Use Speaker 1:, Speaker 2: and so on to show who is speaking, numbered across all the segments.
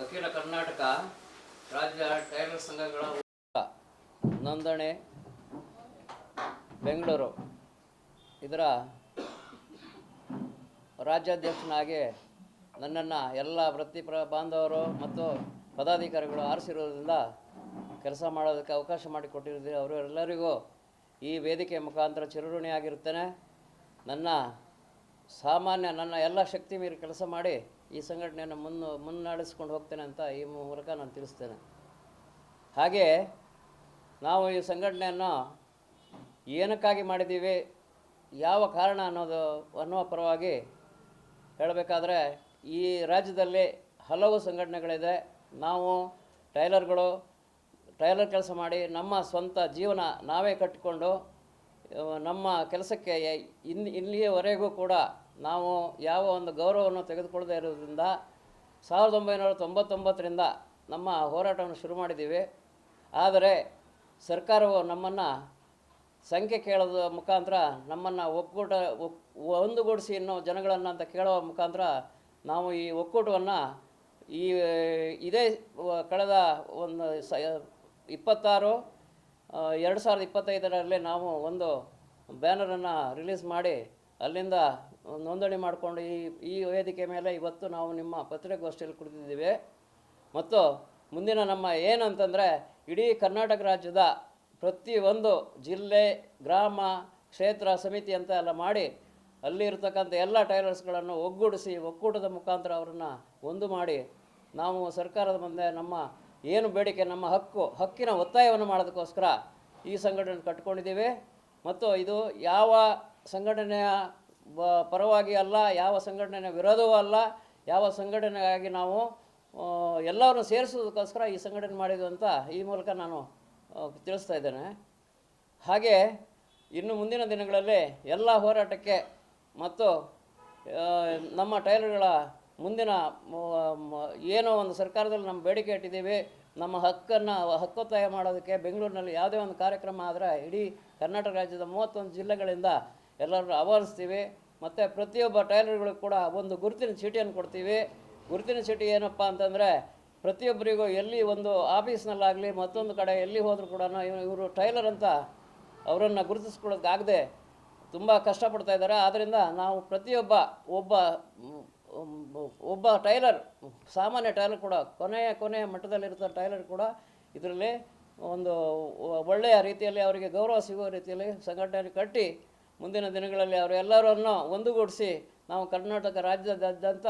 Speaker 1: ಅಖಿಲ ಕರ್ನಾಟಕ ರಾಜ್ಯ ಟೈಲರ್ ಸಂಘಗಳ ನೋಂದಣಿ ಬೆಂಗಳೂರು. ಇದರ ರಾಜ್ಯಾಧ್ಯಕ್ಷನಾಗಿ ನನ್ನನ್ನು ಎಲ್ಲ ವೃತ್ತಿಪರ ಬಾಂಧವರು ಮತ್ತು ಪದಾಧಿಕಾರಿಗಳು ಆರಿಸಿರೋದ್ರಿಂದ ಕೆಲಸ ಮಾಡೋದಕ್ಕೆ ಅವಕಾಶ ಮಾಡಿಕೊಟ್ಟಿರೋದು ಅವರು ಎಲ್ಲರಿಗೂ ಈ ವೇದಿಕೆ ಮುಖಾಂತರ ಚಿರಋಣಿಯಾಗಿರುತ್ತೇನೆ ನನ್ನ ಸಾಮಾನ್ಯ ನನ್ನ ಎಲ್ಲ ಶಕ್ತಿ ಮೀರಿ ಕೆಲಸ ಮಾಡಿ ಈ ಸಂಘಟನೆಯನ್ನು ಮುನ್ನು ಮುನ್ನಡೆಸ್ಕೊಂಡು ಹೋಗ್ತೇನೆ ಅಂತ ಈ ಮೂಲಕ ನಾನು ತಿಳಿಸ್ತೇನೆ. ಹಾಗೆ ನಾವು ಈ ಸಂಘಟನೆಯನ್ನು ಏನಕ್ಕಾಗಿ ಮಾಡಿದ್ದೀವಿ, ಯಾವ ಕಾರಣ ಅನ್ನೋದು, ಅನ್ನುವ ಪರವಾಗಿ ಹೇಳಬೇಕಾದ್ರೆ, ಈ ರಾಜ್ಯದಲ್ಲಿ ಹಲವು ಸಂಘಟನೆಗಳಿದೆ. ನಾವು ಟೈಲರ್ಗಳು, ಟೈಲರ್ ಕೆಲಸ ಮಾಡಿ ನಮ್ಮ ಸ್ವಂತ ಜೀವನ ನಾವೇ ಕಟ್ಟಿಕೊಂಡು, ನಮ್ಮ ಕೆಲಸಕ್ಕೆ ಇನ್, ಇಲ್ಲಿಯವರೆಗೂ ಕೂಡ ನಾವು ಯಾವ ಒಂದು ಗೌರವವನ್ನು ತೆಗೆದುಕೊಳ್ಳದೇ ಇರೋದ್ರಿಂದ ಸಾವಿರದ ಒಂಬೈನೂರ ತೊಂಬತ್ತೊಂಬತ್ತರಿಂದ ನಮ್ಮ ಹೋರಾಟವನ್ನು ಶುರು ಮಾಡಿದ್ದೀವಿ. ಆದರೆ ಸರ್ಕಾರವು ನಮ್ಮನ್ನು ಸಂಖ್ಯೆ ಕೇಳೋದ ಮುಖಾಂತರ ನಮ್ಮನ್ನು ಒಕ್ಕೂಟ ಒಕ್ ಒಂದುಗೂಡಿಸಿ ಇನ್ನೂ ಜನಗಳನ್ನು ಅಂತ ಕೇಳುವ ಮುಖಾಂತರ ನಾವು ಈ ಒಕ್ಕೂಟವನ್ನು ಈ ಇದೇ ಕಳೆದ ಒಂದು ಸ ಇಪ್ಪತ್ತಾರು ಎರಡು ಸಾವಿರದ ಇಪ್ಪತ್ತೈದರಲ್ಲಿ ನಾವು ಒಂದು ಬ್ಯಾನರನ್ನು ರಿಲೀಸ್ ಮಾಡಿ ಅಲ್ಲಿಂದ ನೋಂದಣಿ ಮಾಡಿಕೊಂಡು ಈ ಈ ವೇದಿಕೆ ಮೇಲೆ ಇವತ್ತು ನಾವು ನಿಮ್ಮ ಪತ್ರಿಕಾಗೋಷ್ಠಿಯಲ್ಲಿ ಕುಳಿತಿದ್ದೀವಿ. ಮತ್ತು ಮುಂದಿನ ನಮ್ಮ ಏನಂತಂದರೆ, ಇಡೀ ಕರ್ನಾಟಕ ರಾಜ್ಯದ ಪ್ರತಿಯೊಂದು ಜಿಲ್ಲೆ, ಗ್ರಾಮ, ಕ್ಷೇತ್ರ, ಸಮಿತಿ ಅಂತ ಎಲ್ಲ ಮಾಡಿ ಅಲ್ಲಿ ಇರ್ತಕ್ಕಂಥ ಎಲ್ಲ ಟೈಲರ್ಸ್ಗಳನ್ನು ಒಗ್ಗೂಡಿಸಿ, ಒಕ್ಕೂಟದ ಮುಖಾಂತರ ಅವರನ್ನು ಒಂದು ಮಾಡಿ ನಾವು ಸರ್ಕಾರದ ಮುಂದೆ ನಮ್ಮ ಏನು ಬೇಡಿಕೆ, ನಮ್ಮ ಹಕ್ಕು, ಹಕ್ಕಿನ ಒತ್ತಾಯವನ್ನು ಮಾಡೋದಕ್ಕೋಸ್ಕರ ಈ ಸಂಘಟನೆ ಕಟ್ಕೊಂಡಿದ್ದೀವಿ. ಮತ್ತು ಇದು ಯಾವ ಸಂಘಟನೆಯ ಬ- ಪರವಾಗಿ ಅಲ್ಲ, ಯಾವ ಸಂಘಟನೆಯ ವಿರೋಧವೂ ಅಲ್ಲ, ಯಾವ ಸಂಘಟನೆಗಾಗಿ ನಾವು ಎಲ್ಲವನ್ನು ಸೇರಿಸೋದಕ್ಕೋಸ್ಕರ ಈ ಸಂಘಟನೆ ಮಾಡಿದ್ದು ಅಂತ ಈ ಮೂಲಕ ನಾನು ತಿಳಿಸ್ತಾ ಇದ್ದೇನೆ. ಹಾಗೆ ಇನ್ನು ಮುಂದಿನ ದಿನಗಳಲ್ಲಿ ಎಲ್ಲ ಹೋರಾಟಕ್ಕೆ ಮತ್ತು ನಮ್ಮ ಟೈಲರ್ಗಳ ಮುಂದಿನ ಏನೋ ಒಂದು ಸರ್ಕಾರದಲ್ಲಿ ನಮ್ಮ ಬೇಡಿಕೆ ಇಟ್ಟಿದ್ದೀವಿ, ನಮ್ಮ ಹಕ್ಕನ್ನು, ಹಕ್ಕೊತ್ತಾಯ ಮಾಡೋದಕ್ಕೆ ಬೆಂಗಳೂರಿನಲ್ಲಿ ಯಾವುದೇ ಒಂದು ಕಾರ್ಯಕ್ರಮ ಆದರೆ ಇಡೀ ಕರ್ನಾಟಕ ರಾಜ್ಯದ ಮೂವತ್ತೊಂದು ಜಿಲ್ಲೆಗಳಿಂದ ಎಲ್ಲರನ್ನು ಆಹ್ವಾನಿಸ್ತೀವಿ ಮತ್ತು ಪ್ರತಿಯೊಬ್ಬ ಟೈಲರ್ಗಳಿಗೂ ಕೂಡ ಒಂದು ಗುರುತಿನ ಚೀಟಿಯನ್ನು ಕೊಡ್ತೀವಿ. ಗುರುತಿನ ಚೀಟಿ ಏನಪ್ಪ ಅಂತಂದರೆ, ಪ್ರತಿಯೊಬ್ಬರಿಗೂ ಎಲ್ಲಿ ಒಂದು ಆಫೀಸ್ನಲ್ಲಾಗಲಿ ಮತ್ತೊಂದು ಕಡೆ ಎಲ್ಲಿ ಹೋದರೂ ಕೂಡ ಇವರು ಟೈಲರ್ ಅಂತ ಅವರನ್ನು ಗುರುತಿಸ್ಕೊಳ್ಳೋಕ್ಕಾಗದೆ ತುಂಬ ಕಷ್ಟಪಡ್ತಾ ಇದ್ದಾರೆ. ಆದ್ದರಿಂದ ನಾವು ಪ್ರತಿಯೊಬ್ಬ ಒಬ್ಬ ಒಬ್ಬ ಟೈಲರ್, ಸಾಮಾನ್ಯ ಟೈಲರ್ ಕೂಡ, ಕೊನೆಯ ಕೊನೆಯ ಮಟ್ಟದಲ್ಲಿರ್ತ ಟೈಲರ್ ಕೂಡ ಇದರಲ್ಲಿ ಒಂದು ಒಳ್ಳೆಯ ರೀತಿಯಲ್ಲಿ ಅವರಿಗೆ ಗೌರವ ಸಿಗುವ ರೀತಿಯಲ್ಲಿ ಸಂಘಟನೆ ಕಟ್ಟಿ ಮುಂದಿನ ದಿನಗಳಲ್ಲಿ ಅವರೆಲ್ಲರನ್ನು ಒಂದುಗೂಡಿಸಿ ನಾವು ಕರ್ನಾಟಕ ರಾಜ್ಯದಾದ್ಯಂತ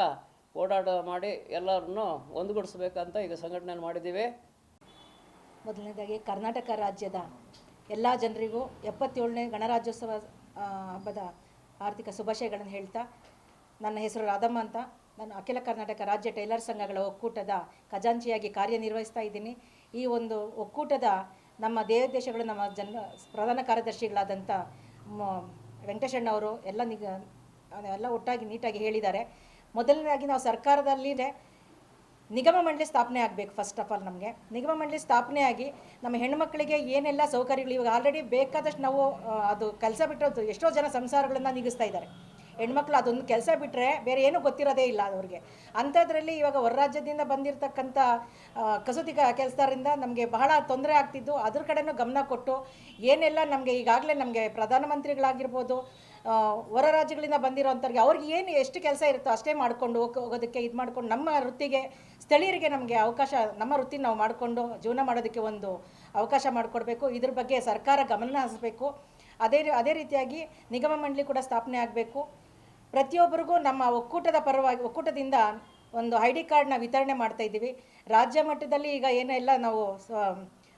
Speaker 1: ಓಡಾಟ ಮಾಡಿ ಎಲ್ಲರನ್ನು ಒಂದುಗೂಡಿಸ್ಬೇಕಂತ ಈಗ ಸಂಘಟನೆ ಮಾಡಿದ್ದೀವಿ.
Speaker 2: ಮೊದಲನೇದಾಗಿ ಕರ್ನಾಟಕ ರಾಜ್ಯದ ಎಲ್ಲ ಜನರಿಗೂ ಎಪ್ಪತ್ತೇಳನೇ ಗಣರಾಜ್ಯೋತ್ಸವ ಹಬ್ಬದ ಆರ್ಥಿಕ ಶುಭಾಶಯಗಳನ್ನು ಹೇಳ್ತಾ, ನನ್ನ ಹೆಸರು ರಾಧಮ್ಮ ಅಂತ. ನಾನು ಅಖಿಲ ಕರ್ನಾಟಕ ರಾಜ್ಯ ಟೈಲರ್ ಸಂಘಗಳ ಒಕ್ಕೂಟದ ಖಜಾಂಚಿಯಾಗಿ ಕಾರ್ಯನಿರ್ವಹಿಸ್ತಾ ಇದ್ದೀನಿ. ಈ ಒಂದು ಒಕ್ಕೂಟದ ನಮ್ಮ ದೇಶಗಳು ನಮ್ಮ ಜನ ಪ್ರಧಾನ ಕಾರ್ಯದರ್ಶಿಗಳಾದಂಥ ವೆಂಕಟೇಶಣ್ಣವರು ಎಲ್ಲ ನಿಗ ಎಲ್ಲ ಒಟ್ಟಾಗಿ ನೀಟಾಗಿ ಹೇಳಿದ್ದಾರೆ. ಮೊದಲನೇದಾಗಿ ನಾವು ಸರ್ಕಾರದಲ್ಲಿ ನಿಗಮ ಮಂಡಳಿ ಸ್ಥಾಪನೆ ಆಗಬೇಕು ಫಸ್ಟ್ ಆಫ್ ಆಲ್ ನಮಗೆ. ನಿಗಮ ಮಂಡಳಿ ಸ್ಥಾಪನೆ ಆಗಿ ನಮ್ಮ ಹೆಣ್ಮಕ್ಳಿಗೆ ಏನೆಲ್ಲ ಸೌಕರ್ಯಗಳು ಇವಾಗ ಆಲ್ರೆಡಿ ಬೇಕಾದಷ್ಟು ನಾವು ಅದು ಕೆಲಸ ಬಿಟ್ಟು ಎಷ್ಟೋ ಜನ ಸಂಸಾರಗಳನ್ನು ನೀಗಿಸ್ತಾ ಇದ್ದಾರೆ. ಹೆಣ್ಮಕ್ಳು ಅದೊಂದು ಕೆಲಸ ಬಿಟ್ಟರೆ ಬೇರೆ ಏನೂ ಗೊತ್ತಿರೋದೇ ಇಲ್ಲ ಅವ್ರಿಗೆ. ಅಂಥದ್ರಲ್ಲಿ ಇವಾಗ ಹೊರ ರಾಜ್ಯದಿಂದ ಬಂದಿರತಕ್ಕಂಥ ಕಸೂತಿ ಕೆಲಸದಾರಿಂದ ನಮಗೆ ಬಹಳ ತೊಂದರೆ ಆಗ್ತಿದ್ದು. ಅದ್ರ ಕಡೆನೂ ಗಮನ ಕೊಟ್ಟು ಏನೆಲ್ಲ ನಮಗೆ ಈಗಾಗಲೇ ನಮಗೆ ಪ್ರಧಾನಮಂತ್ರಿಗಳಾಗಿರ್ಬೋದು ಹೊರ ರಾಜ್ಯಗಳಿಂದ ಬಂದಿರೋಂಥವ್ರಿಗೆ ಅವ್ರಿಗೆ ಏನು ಎಷ್ಟು ಕೆಲಸ ಇರುತ್ತೋ ಅಷ್ಟೇ ಮಾಡಿಕೊಂಡು ಹೋಗೋದಕ್ಕೆ, ಇದು ಮಾಡ್ಕೊಂಡು ನಮ್ಮ ವೃತ್ತಿಗೆ, ಸ್ಥಳೀಯರಿಗೆ ನಮಗೆ ಅವಕಾಶ, ನಮ್ಮ ವೃತ್ತಿ ನಾವು ಮಾಡಿಕೊಂಡು ಜೀವನ ಮಾಡೋದಕ್ಕೆ ಒಂದು ಅವಕಾಶ ಮಾಡಿಕೊಡ್ಬೇಕು. ಇದ್ರ ಬಗ್ಗೆ ಸರ್ಕಾರ ಗಮನ ಹರಿಸಬೇಕು. ಅದೇ ಅದೇ ರೀತಿಯಾಗಿ ನಿಗಮ ಮಂಡಳಿ ಕೂಡ ಸ್ಥಾಪನೆ ಆಗಬೇಕು. ಪ್ರತಿಯೊಬ್ಬರಿಗೂ ನಮ್ಮ ಒಕ್ಕೂಟದ ಪರವಾಗಿ, ಒಕ್ಕೂಟದಿಂದ ಒಂದು ಐ ಡಿ ಕಾರ್ಡ್ನ ವಿತರಣೆ ಮಾಡ್ತಾ ಇದ್ದೀವಿ. ರಾಜ್ಯ ಮಟ್ಟದಲ್ಲಿ ಈಗ ಏನೆಲ್ಲ ನಾವು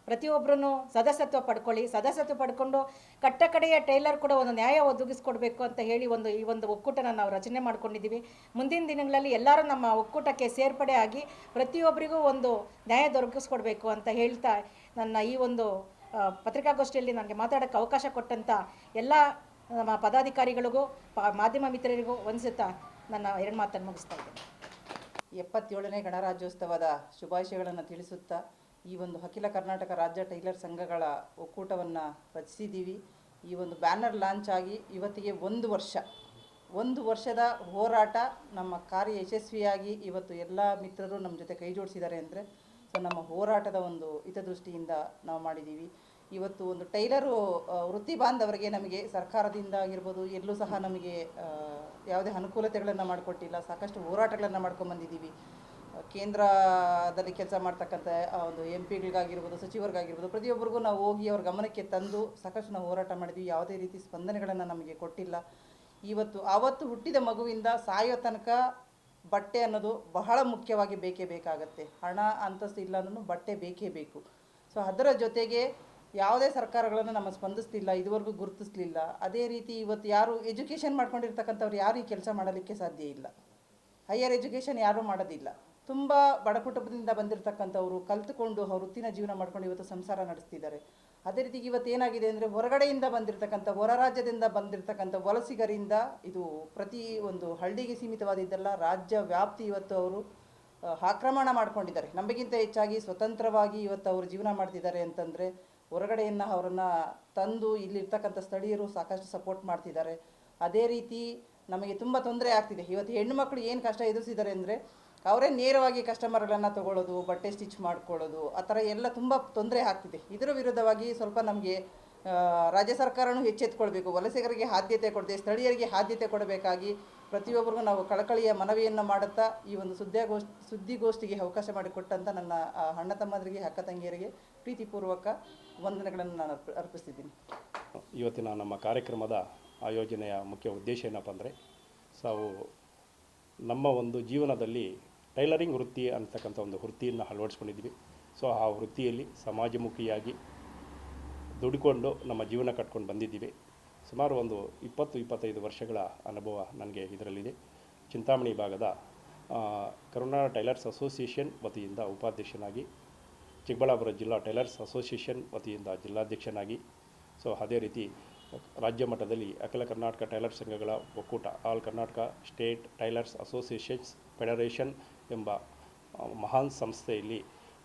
Speaker 2: ಪ್ರತಿಯೊಬ್ಬರೂ ಸದಸ್ಯತ್ವ ಪಡ್ಕೊಳ್ಳಿ. ಸದಸ್ಯತ್ವ ಪಡ್ಕೊಂಡು ಕಟ್ಟ ಕಡೆಯ ಟೈಲರ್ ಕೂಡ ಒಂದು ನ್ಯಾಯ ಒದಗಿಸ್ಕೊಡ್ಬೇಕು ಅಂತ ಹೇಳಿ ಒಂದು, ಈ ಒಂದು ಒಕ್ಕೂಟನ ನಾವು ರಚನೆ ಮಾಡ್ಕೊಂಡಿದ್ದೀವಿ. ಮುಂದಿನ ದಿನಗಳಲ್ಲಿ ಎಲ್ಲರೂ ನಮ್ಮ ಒಕ್ಕೂಟಕ್ಕೆ ಸೇರ್ಪಡೆ ಆಗಿ ಪ್ರತಿಯೊಬ್ಬರಿಗೂ ಒಂದು ನ್ಯಾಯ ದೊರಕಿಸ್ಕೊಡ್ಬೇಕು ಅಂತ ಹೇಳ್ತಾ ನನ್ನ ಈ ಒಂದು ಪತ್ರಿಕಾಗೋಷ್ಠಿಯಲ್ಲಿ ನನಗೆ ಮಾತಾಡೋಕ್ಕೆ ಅವಕಾಶ ಕೊಟ್ಟಂಥ ಎಲ್ಲ ನಮ್ಮ ಪದಾಧಿಕಾರಿಗಳಿಗೂ, ಪ- ಮಾಧ್ಯಮ ಮಿತ್ರರಿಗೂ ವಂದಿಸುತ್ತಾ ನನ್ನ ಎರಡು ಮಾತನ್ನು ಮುಗಿಸ್ತಾ ಇದ್ದೇನೆ.
Speaker 3: ಎಪ್ಪತ್ತೇಳನೇ ಗಣರಾಜ್ಯೋತ್ಸವದ ಶುಭಾಶಯಗಳನ್ನು ತಿಳಿಸುತ್ತಾ, ಈ ಒಂದು ಅಖಿಲ ಕರ್ನಾಟಕ ರಾಜ್ಯ ಟೈಲರ್ ಸಂಘಗಳ ಒಕ್ಕೂಟವನ್ನು ರಚಿಸಿದ್ದೀವಿ. ಈ ಒಂದು ಬ್ಯಾನರ್ ಲಾಂಚ್ ಆಗಿ ಇವತ್ತಿಗೆ ಒಂದು ವರ್ಷ, ಒಂದು ವರ್ಷದ ಹೋರಾಟ ನಮ್ಮ ಕಾರ್ಯ ಯಶಸ್ವಿಯಾಗಿ ಇವತ್ತು ಎಲ್ಲ ಮಿತ್ರರು ನಮ್ಮ ಜೊತೆ ಕೈ ಜೋಡಿಸಿದ್ದಾರೆ ಅಂದರೆ ನಮ್ಮ ಹೋರಾಟದ ಒಂದು ಹಿತದೃಷ್ಟಿಯಿಂದ ನಾವು ಮಾಡಿದ್ದೀವಿ. ಇವತ್ತು ಒಂದು ಟೈಲರು ವೃತ್ತಿ ಬಾಂಧವರಿಗೆ ನಮಗೆ ಸರ್ಕಾರದಿಂದ ಆಗಿರ್ಬೋದು, ಎಲ್ಲೂ ಸಹ ನಮಗೆ ಯಾವುದೇ ಅನುಕೂಲತೆಗಳನ್ನು ಮಾಡಿಕೊಟ್ಟಿಲ್ಲ, ಸಾಕಷ್ಟು ಹೋರಾಟಗಳನ್ನು ಮಾಡ್ಕೊಂಬಂದಿದ್ದೀವಿ. ಬಂದಿದ್ದೀವಿ ಕೇಂದ್ರದಲ್ಲಿ ಕೆಲಸ ಮಾಡ್ತಕ್ಕಂಥ ಒಂದು ಎಂ ಪಿಗಳಿಗಾಗಿರ್ಬೋದು, ಸಚಿವರಿಗಾಗಿರ್ಬೋದು, ಪ್ರತಿಯೊಬ್ಬರಿಗೂ ನಾವು ಹೋಗಿ ಅವ್ರ ಗಮನಕ್ಕೆ ತಂದು ಸಾಕಷ್ಟು ನಾವು ಹೋರಾಟ ಮಾಡಿದ್ವಿ ಯಾವುದೇ ರೀತಿ ಸ್ಪಂದನೆಗಳನ್ನು ನಮಗೆ ಕೊಟ್ಟಿಲ್ಲ. ಇವತ್ತು, ಆವತ್ತು ಹುಟ್ಟಿದ ಮಗುವಿಂದ ಸಾಯೋ ತನಕ ಬಟ್ಟೆ ಅನ್ನೋದು ಬಹಳ ಮುಖ್ಯವಾಗಿ ಬೇಕೇ ಬೇಕಾಗತ್ತೆ. ಹಣ, ಅಂತಸ್ತು ಇಲ್ಲ ಅಂದ್ರೂ ಬಟ್ಟೆ ಬೇಕೇ ಬೇಕು. ಸೊ, ಅದರ ಜೊತೆಗೆ ಯಾವುದೇ ಸರ್ಕಾರಗಳನ್ನು ನಮ್ಮ ಸ್ಪಂದಿಸ್ತಿಲ್ಲ, ಇದುವರೆಗೂ ಗುರುತಿಸ್ಲಿಲ್ಲ. ಅದೇ ರೀತಿ ಇವತ್ತು ಯಾರು ಎಜುಕೇಷನ್ ಮಾಡ್ಕೊಂಡಿರ್ತಕ್ಕಂಥವ್ರು ಯಾರು ಈ ಕೆಲಸ ಮಾಡಲಿಕ್ಕೆ ಸಾಧ್ಯ ಇಲ್ಲ. ಹೈಯರ್ ಎಜುಕೇಷನ್ ಯಾರೂ ಮಾಡೋದಿಲ್ಲ. ತುಂಬ ಬಡ ಕುಟುಂಬದಿಂದ ಬಂದಿರತಕ್ಕಂಥವ್ರು ಕಲ್ತುಕೊಂಡು ಅವ್ರ ವೃತ್ತಿನ ಜೀವನ ಮಾಡ್ಕೊಂಡು ಇವತ್ತು ಸಂಸಾರ ನಡೆಸ್ತಿದ್ದಾರೆ. ಅದೇ ರೀತಿ ಇವತ್ತು ಏನಾಗಿದೆ ಅಂದರೆ ಹೊರಗಡೆಯಿಂದ ಬಂದಿರತಕ್ಕಂಥ, ಹೊರ ರಾಜ್ಯದಿಂದ ಬಂದಿರತಕ್ಕಂಥ ವಲಸಿಗರಿಂದ ಇದು ಪ್ರತಿ ಒಂದು ಹಳ್ಳಿಗೆ ಸೀಮಿತವಾದಿದ್ದಲ್ಲ ರಾಜ್ಯ ವ್ಯಾಪ್ತಿ ಇವತ್ತು ಅವರು ಆಕ್ರಮಣ ಮಾಡ್ಕೊಂಡಿದ್ದಾರೆ. ನಮಗಿಂತ ಹೆಚ್ಚಾಗಿ ಸ್ವತಂತ್ರವಾಗಿ ಇವತ್ತು ಅವರು ಜೀವನ ಮಾಡ್ತಿದ್ದಾರೆ ಅಂತಂದರೆ ಹೊರಗಡೆಯನ್ನು ಅವರನ್ನು ತಂದು ಇಲ್ಲಿರ್ತಕ್ಕಂಥ ಸ್ಥಳೀಯರು ಸಾಕಷ್ಟು ಸಪೋರ್ಟ್ ಮಾಡ್ತಿದ್ದಾರೆ. ಅದೇ ರೀತಿ ನಮಗೆ ತುಂಬ ತೊಂದರೆ ಆಗ್ತಿದೆ. ಇವತ್ತು ಹೆಣ್ಣು ಮಕ್ಕಳು ಏನು ಕಷ್ಟ ಎದುರಿಸಿದ್ದಾರೆ ಅಂದರೆ, ಅವರೇ ನೇರವಾಗಿ ಕಸ್ಟಮರ್ಗಳನ್ನು ತಗೊಳ್ಳೋದು, ಬಟ್ಟೆ ಸ್ಟಿಚ್ ಮಾಡ್ಕೊಳ್ಳೋದು, ಆ ಥರ ಎಲ್ಲ ತುಂಬ ತೊಂದರೆ ಆಗ್ತಿದೆ. ಇದರ ವಿರುದ್ಧವಾಗಿ ಸ್ವಲ್ಪ ನಮಗೆ ರಾಜ್ಯ ಸರ್ಕಾರನೂ ಎಚ್ಚೆತ್ಕೊಳ್ಬೇಕು. ವಲಸಿಗರಿಗೆ ಆದ್ಯತೆ ಕೊಡದೆ, ಸ್ಥಳೀಯರಿಗೆ ಆದ್ಯತೆ ಕೊಡಬೇಕಾಗಿ ಪ್ರತಿಯೊಬ್ಬರಿಗೂ ನಾವು ಕಳಕಳಿಯ ಮನವಿಯನ್ನು ಮಾಡುತ್ತಾ ಈ ಒಂದು ಸುದ್ದಿಗೋಷ್ಠಿ, ಸುದ್ದಿಗೋಷ್ಠಿಗೆ ಅವಕಾಶ ಮಾಡಿಕೊಟ್ಟಂತ ನನ್ನ ಅಣ್ಣ ತಮ್ಮಂದರಿಗೆ, ಅಕ್ಕ ತಂಗಿಯರಿಗೆ ಪ್ರೀತಿಪೂರ್ವಕ ವಂದನೆಗಳನ್ನು ನಾನು ಅರ್ಪ, ಅರ್ಪಿಸ್ತಿದ್ದೀನಿ.
Speaker 4: ಇವತ್ತಿನ ನಮ್ಮ ಕಾರ್ಯಕ್ರಮದ ಆಯೋಜನೆಯ ಮುಖ್ಯ ಉದ್ದೇಶ ಏನಪ್ಪ ಅಂದರೆ, ಸಾವು ನಮ್ಮ ಒಂದು ಜೀವನದಲ್ಲಿ ಟೈಲರಿಂಗ್ ವೃತ್ತಿ ಅಂತಕ್ಕಂಥ ಒಂದು ವೃತ್ತಿಯನ್ನು ಅಳವಡಿಸ್ಕೊಂಡಿದ್ವಿ ಸೊ, ಆ ವೃತ್ತಿಯಲ್ಲಿ ಸಮಾಜಮುಖಿಯಾಗಿ ದುಡ್ಕೊಂಡು ನಮ್ಮ ಜೀವನ ಕಟ್ಕೊಂಡು ಬಂದಿದ್ದೀವಿ. ಸುಮಾರು ಒಂದು ಇಪ್ಪತ್ತು, ಇಪ್ಪತ್ತೈದು ವರ್ಷಗಳ ಅನುಭವ ನನಗೆ ಇದರಲ್ಲಿದೆ. ಚಿಂತಾಮಣಿ ಭಾಗದ ಕರುನಾಡ ಟೈಲರ್ಸ್ ಅಸೋಸಿಯೇಷನ್ ವತಿಯಿಂದ ಉಪಾಧ್ಯಕ್ಷನಾಗಿ, ಚಿಕ್ಕಬಳ್ಳಾಪುರ ಜಿಲ್ಲಾ ಟೈಲರ್ಸ್ ಅಸೋಸಿಯೇಷನ್ ವತಿಯಿಂದ ಜಿಲ್ಲಾಧ್ಯಕ್ಷನಾಗಿ, ಸೊ ಅದೇ ರೀತಿ ರಾಜ್ಯ ಮಟ್ಟದಲ್ಲಿ ಅಖಿಲ ಕರ್ನಾಟಕ ಟೈಲರ್ ಸಂಘಗಳ ಒಕ್ಕೂಟ, all Karnataka state tailors associations federation ಎಂಬ ಮಹಾನ್ ಸಂಸ್ಥೆಯಲ್ಲಿ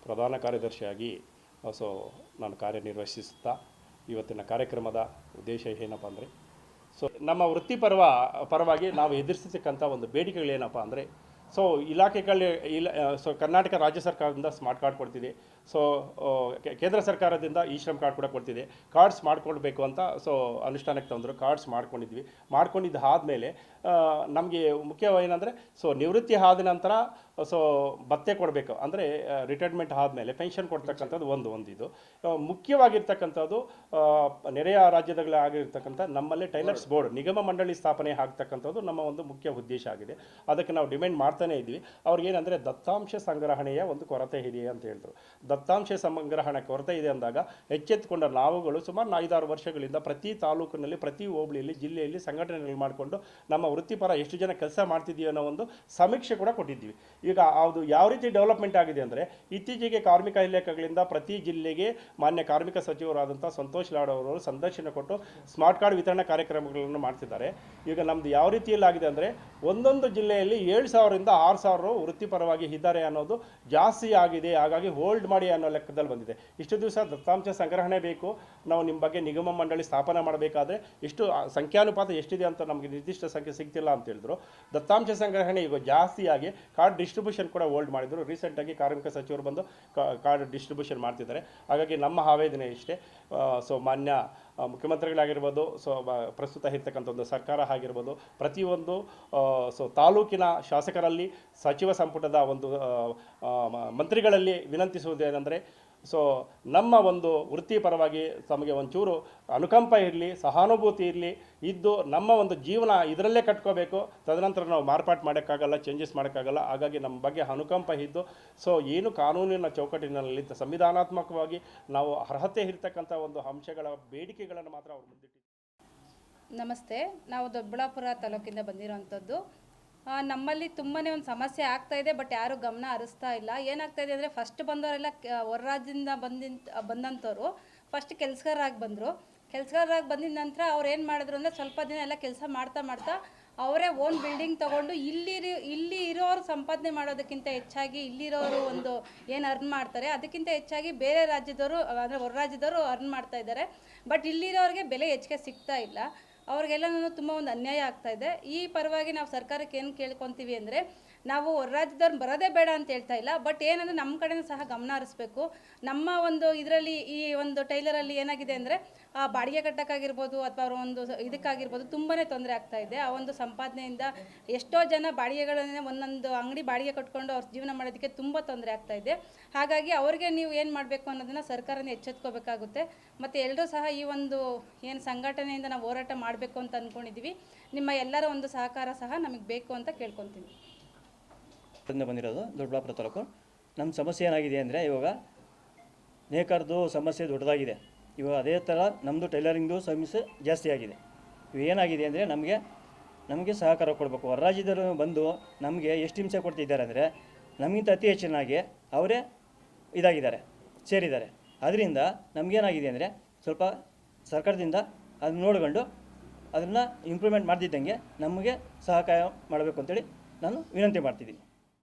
Speaker 4: ಪ್ರಧಾನ ಕಾರ್ಯದರ್ಶಿಯಾಗಿ ಸೊ ನಾನು ಕಾರ್ಯನಿರ್ವಹಿಸುತ್ತಾ ಇವತ್ತಿನ ಕಾರ್ಯಕ್ರಮದ ಉದ್ದೇಶ ಏನಪ್ಪ ಅಂದರೆ ಸೊ ನಮ್ಮ ವೃತ್ತಿಪರವ ಪರವಾಗಿ ನಾವು ಎದುರಿಸತಕ್ಕಂಥ ಒಂದು ಬೇಡಿಕೆಗಳೇನಪ್ಪ ಅಂದರೆ ಸೊ ಇಲಾಖೆಗಳ ಇಲ್ಲ ಸೊ ಕರ್ನಾಟಕ ರಾಜ್ಯ ಸರ್ಕಾರದಿಂದ ಸ್ಮಾರ್ಟ್ ಕಾರ್ಡ್ ಕೊಡ್ತಿದೆ. ಸೊ ಕೇಂದ್ರ ಸರ್ಕಾರದಿಂದ ಈ ಶ್ರಮ್ ಕಾರ್ಡ್ ಕೂಡ ಕೊಡ್ತಿದೆ. ಕಾರ್ಡ್ಸ್ ಮಾಡ್ಕೊಳ್ಬೇಕು ಅಂತ ಸೊ ಅನುಷ್ಠಾನಕ್ಕೆ ತಂದರು ಕಾರ್ಡ್ಸ್ ಮಾಡ್ಕೊಂಡಿದ್ವಿ. ಮಾಡ್ಕೊಂಡಿದ್ದು ಆದಮೇಲೆ ನಮಗೆ ಮುಖ್ಯವೇನೆಂದರೆ ಸೊ ನಿವೃತ್ತಿ ಆದ ನಂತರ ಸೊ ಭತ್ತೆ ಕೊಡಬೇಕು. ಅಂದರೆ ರಿಟೈರ್ಮೆಂಟ್ ಆದಮೇಲೆ ಪೆನ್ಷನ್ ಕೊಡ್ತಕ್ಕಂಥದ್ದು ಒಂದು ಒಂದು ಇದು ಆ, ಮುಖ್ಯವಾಗಿರ್ತಕ್ಕಂಥದ್ದು ನೆರೆಯ ರಾಜ್ಯದಲ್ಲಾಗಿರ್ತಕ್ಕಂಥ ನಮ್ಮಲ್ಲೇ ಟೈಲರ್ಸ್ ಬೋರ್ಡ್ ನಿಗಮ ಮಂಡಳಿ ಸ್ಥಾಪನೆ ಆಗ್ತಕ್ಕಂಥದ್ದು ನಮ್ಮ ಒಂದು ಮುಖ್ಯ ಉದ್ದೇಶ ಆಗಿದೆ. ಅದಕ್ಕೆ ನಾವು ಡಿಮ್ಯಾಂಡ್ ಮಾಡ್ತಾನೆ ಇದ್ವಿ ಅವ್ರಿಗೇನಂದರೆ ದತ್ತಾಂಶ ಸಂಗ್ರಹಣೆಯ ಒಂದು ಕೊರತೆ ಇದೆ ಅಂತ ಹೇಳಿದ್ರು ದತ್ತಾಂಶ ಸಂಗ್ರಹಣ ಕೊರತೆ ಇದೆ ಅಂದಾಗ ಎಚ್ಚೆತ್ತುಕೊಂಡ ನಾವುಗಳು ಸುಮಾರು ಐದಾರು ವರ್ಷಗಳಿಂದ ಪ್ರತಿ ತಾಲೂಕಿನಲ್ಲಿ, ಪ್ರತಿ ಹೋಬಳಿಯಲ್ಲಿ, ಜಿಲ್ಲೆಯಲ್ಲಿ ಸಂಘಟನೆಗಳು ಮಾಡಿಕೊಂಡು ನಮ್ಮ ವೃತ್ತಿಪರ ಎಷ್ಟು ಜನ ಕೆಲಸ ಮಾಡ್ತಿದ್ದೀವಿ ಅನ್ನೋ ಒಂದು ಸಮೀಕ್ಷೆ ಕೂಡ ಕೊಟ್ಟಿದ್ದೀವಿ. ಈಗ ಅದು ಯಾವ ರೀತಿ ಡೆವಲಪ್ಮೆಂಟ್ ಆಗಿದೆ ಅಂದರೆ ಇತ್ತೀಚೆಗೆ ಕಾರ್ಮಿಕ ಇಲಾಖೆಗಳಿಂದ ಪ್ರತಿ ಜಿಲ್ಲೆಗೆ ಮಾನ್ಯ ಕಾರ್ಮಿಕ ಸಚಿವರಾದಂಥ ಸಂತೋಷ್ ಲಾಡ್ ಅವರು ಸಂದರ್ಶನ ಕೊಟ್ಟು ಸ್ಮಾರ್ಟ್ ಕಾರ್ಡ್ ವಿತರಣಾ ಕಾರ್ಯಕ್ರಮಗಳನ್ನು ಮಾಡ್ತಿದ್ದಾರೆ. ಈಗ ನಮ್ದು ಯಾವ ರೀತಿಯಲ್ಲಿ ಆಗಿದೆ ಅಂದರೆ ಒಂದೊಂದು ಜಿಲ್ಲೆಯಲ್ಲಿ ಏಳು ಸಾವಿರದಿಂದ ಆರು ಸಾವಿರ ವೃತ್ತಿಪರವಾಗಿ ಇದ್ದಾರೆ ಅನ್ನೋದು ಜಾಸ್ತಿ ಆಗಿದೆ. ಹಾಗಾಗಿ ಹೋಲ್ಡ್ ಮಾಡಿ ಅನ್ನೋ ಲೆಕ್ಕದಲ್ಲಿ ಬಂದಿದೆ. ಇಷ್ಟು ದಿವಸ ದತ್ತಾಂಶ ಸಂಗ್ರಹಣೆ ಬೇಕು. ನಾವು ನಿಮ್ಮ ಬಗ್ಗೆ ನಿಗಮ ಮಂಡಳಿ ಸ್ಥಾಪನೆ ಮಾಡಬೇಕಾದ್ರೆ ಇಷ್ಟು ಸಂಖ್ಯಾನುಪಾತ ಎಷ್ಟಿದೆ ಅಂತ ನಮಗೆ ನಿರ್ದಿಷ್ಟ ಸಂಖ್ಯೆ ಸಿಗ್ತಿಲ್ಲ ಅಂತ ಹೇಳಿದ್ರು. ದತ್ತಾಂಶ ಸಂಗ್ರಹಣೆ ಈಗ ಜಾಸ್ತಿಯಾಗಿ ಕಾರ್ಡ್ ಡಿಸ್ಟ್ರಿಬ್ಯೂಷನ್ ಕೂಡ ಹೋಲ್ಡ್ ಮಾಡಿದ್ರು. ರೀಸೆಂಟಾಗಿ ಕಾರ್ಮಿಕ ಸಚಿವರು ಬಂದು ಕಾರ್ಡ್ ಡಿಸ್ಟ್ರಿಬ್ಯೂಷನ್ ಮಾಡ್ತಿದ್ದಾರೆ. ಹಾಗಾಗಿ ನಮ್ಮ ಆವೇದನೆ ಇಷ್ಟೇ. ಸೊ ಮಾನ್ಯ ಮುಖ್ಯಮಂತ್ರಿಗಳಾಗಿರ್ಬೋದು, ಸೊ ಪ್ರಸ್ತುತ ಇರ್ತಕ್ಕಂಥ ಒಂದು ಸರ್ಕಾರ ಆಗಿರ್ಬೋದು, ಪ್ರತಿಯೊಂದು ಸೊ, ತಾಲೂಕಿನ ಶಾಸಕರಲ್ಲಿ ಸಚಿವ ಸಂಪುಟದ ಒಂದು ಮಂತ್ರಿಗಳಲ್ಲಿ ವಿನಂತಿಸುವುದೇನೆಂದರೆ ಸೊ ನಮ್ಮ ಒಂದು ವೃತ್ತಿಪರವಾಗಿ ತಮಗೆ ಒಂಚೂರು ಅನುಕಂಪ ಇರಲಿ, ಸಹಾನುಭೂತಿ ಇರಲಿ, ಇದ್ದು ನಮ್ಮ ಒಂದು ಜೀವನ ಇದರಲ್ಲೇ ಕಟ್ಕೋಬೇಕು. ತದನಂತರ ನಾವು ಮಾರ್ಪಾಟು ಮಾಡೋಕ್ಕಾಗಲ್ಲ ಚೇಂಜಸ್ ಮಾಡೋಕ್ಕಾಗಲ್ಲ. ಹಾಗಾಗಿ ನಮ್ಮ ಬಗ್ಗೆ ಅನುಕಂಪ ಇದ್ದು ಸೊ ಏನು ಕಾನೂನಿನ ಚೌಕಟ್ಟಿನಲ್ಲಿ ಸಂವಿಧಾನಾತ್ಮಕವಾಗಿ ನಾವು ಅರ್ಹತೆ ಇರ್ತಕ್ಕಂಥ ಒಂದು ಅಂಶಗಳ ಬೇಡಿಕೆಗಳನ್ನು ಮಾತ್ರ ಅವ್ರು ಮುಂದಿಟ್ಟಿದ್ದಾರೆ.
Speaker 5: ನಮಸ್ತೆ. ನಾವು ದೊಡ್ಡಬಳ್ಳಾಪುರ ತಾಲೂಕಿಂದ ಬಂದಿರೋವಂಥದ್ದು ನಮ್ಮಲ್ಲಿ ತುಂಬಾ ಒಂದು ಸಮಸ್ಯೆ ಆಗ್ತಾ ಇದೆ ಬಟ್ ಯಾರು ಗಮನ ಹರಿಸ್ತಾ ಇಲ್ಲ. ಏನಾಗ್ತಾ ಇದೆ ಅಂದರೆ ಫಸ್ಟ್ ಬಂದವರೆಲ್ಲ ಹೊರ ರಾಜ್ಯದಿಂದ ಬಂದಿಂತ ಬಂದಂಥವ್ರು ಫಸ್ಟ್ ಕೆಲಸಗಾರಾಗಿ ಬಂದರು. ಕೆಲಸಗಾರಾಗಿ ಬಂದಿದ ನಂತರ ಅವ್ರು ಏನು ಮಾಡಿದ್ರು ಅಂದರೆ ಸ್ವಲ್ಪ ದಿನ ಎಲ್ಲ ಕೆಲಸ ಮಾಡ್ತಾ ಮಾಡ್ತಾ ಅವರೇ ಓನ್ ಬಿಲ್ಡಿಂಗ್ ತೊಗೊಂಡು ಇಲ್ಲಿ ಇಲ್ಲಿ ಇರೋರು ಸಂಪಾದನೆ ಮಾಡೋದಕ್ಕಿಂತ ಹೆಚ್ಚಾಗಿ ಇಲ್ಲಿರೋರು ಒಂದು ಏನು ಅರ್ನ್ ಮಾಡ್ತಾರೆ. ಅದಕ್ಕಿಂತ ಹೆಚ್ಚಾಗಿ ಬೇರೆ ರಾಜ್ಯದವರು, ಅಂದರೆ ಹೊರ ರಾಜ್ಯದವರು ಅರ್ನ್ ಮಾಡ್ತಾ ಇದ್ದಾರೆ. ಬಟ್ ಇಲ್ಲಿರೋರಿಗೆ ಬೆಲೆ ಹೆಚ್ಚಿಗೆ ಸಿಗ್ತಾ ಇಲ್ಲ. ಅವ್ರಿಗೆಲ್ಲನೂ ತುಂಬ ಒಂದು ಅನ್ಯಾಯ ಆಗ್ತಾ ಇದೆ. ಈ ಪರವಾಗಿ ನಾವು ಸರ್ಕಾರಕ್ಕೆ ಏನು ಕೇಳ್ಕೊತೀವಿ ಅಂದರೆ, ನಾವು ಹೊರ ರಾಜ್ಯದವ್ರು ಬರೋದೇ ಬೇಡ ಅಂತ ಹೇಳ್ತಾ ಇಲ್ಲ. ಬಟ್ ಏನಂದರೆ ನಮ್ಮ ಕಡೆನೂ ಸಹ ಗಮನ ಹರಿಸ್ಬೇಕು. ನಮ್ಮ ಒಂದು ಇದರಲ್ಲಿ ಈ ಒಂದು ಟೈಲರಲ್ಲಿ ಏನಾಗಿದೆ ಅಂದರೆ ಬಾಡಿಗೆ ಕಟ್ಟೋಕ್ಕಾಗಿರ್ಬೋದು ಅಥವಾ ಅವರ ಒಂದು ಇದಕ್ಕಾಗಿರ್ಬೋದು ತುಂಬಾ ತೊಂದರೆ ಆಗ್ತಾ ಇದೆ. ಆ ಒಂದು ಸಂಪಾದನೆಯಿಂದ ಎಷ್ಟೋ ಜನ ಬಾಡಿಗೆಗಳನ್ನೇ ಒಂದೊಂದು ಅಂಗಡಿ ಬಾಡಿಗೆ ಕಟ್ಕೊಂಡು ಅವ್ರ ಜೀವನ ಮಾಡೋದಕ್ಕೆ ತುಂಬ ತೊಂದರೆ ಆಗ್ತಾ ಇದೆ. ಹಾಗಾಗಿ ಅವ್ರಿಗೆ ನೀವು ಏನು ಮಾಡಬೇಕು ಅನ್ನೋದನ್ನು ಸರ್ಕಾರನೇ ಎಚ್ಚೆತ್ಕೋಬೇಕಾಗುತ್ತೆ. ಮತ್ತು ಎಲ್ಲರೂ ಸಹ ಈ ಒಂದು ಏನು ಸಂಘಟನೆಯಿಂದ ನಾವು ಹೋರಾಟ ಮಾಡಬೇಕು ಅಂತ ಅಂದ್ಕೊಂಡಿದ್ದೀವಿ ನಿಮ್ಮ ಎಲ್ಲರ ಒಂದು ಸಹಕಾರ ಸಹ ನಮಗೆ ಬೇಕು ಅಂತ ಕೇಳ್ಕೊತೀನಿ.
Speaker 6: ಬಂದಿರೋದು ದೊಡ್ಡಬಳ್ಳಾಪುರ ತಾಲೂಕು. ನಮ್ಮ ಸಮಸ್ಯೆ ಏನಾಗಿದೆ ಅಂದರೆ ಇವಾಗ ನೇಕಾರದು ಸಮಸ್ಯೆ ದೊಡ್ಡದಾಗಿದೆ. ಇವಾಗ ಅದೇ ಥರ ನಮ್ಮದು ಟೈಲರಿಂಗ್ದು ಸಮಸ್ಯೆ ಜಾಸ್ತಿ ಆಗಿದೆ. ಏನಾಗಿದೆ ಅಂದರೆ ನಮಗೆ ನಮಗೆ ಸಹಕಾರ ಕೊಡಬೇಕು. ಹೊರ ರಾಜ್ಯದವರು ಬಂದು ನಮಗೆ ಎಷ್ಟು ಹಿಂಸೆ ಕೊಡ್ತಿದ್ದಾರೆ ಅಂದರೆ, ನಮಗಿಂತ ಅತಿ ಹೆಚ್ಚಿನಾಗಿ ಅವರೇ ಇದಾಗಿದ್ದಾರೆ, ಸೇರಿದ್ದಾರೆ. ಅದರಿಂದ ನಮಗೇನಾಗಿದೆ ಅಂದರೆ ಸ್ವಲ್ಪ ಸರ್ಕಾರದಿಂದ ಅದನ್ನ ನೋಡ್ಕೊಂಡು ಅದನ್ನು ಇಂಪ್ರೂವ್ಮೆಂಟ್ ಮಾಡ್ತಿದ್ದಂಗೆ ನಮಗೆ ಸಹಕಾರ ಮಾಡಬೇಕು ಅಂತೇಳಿ ನಾನು ವಿನಂತಿ ಮಾಡ್ತಿದ್ದೀನಿ.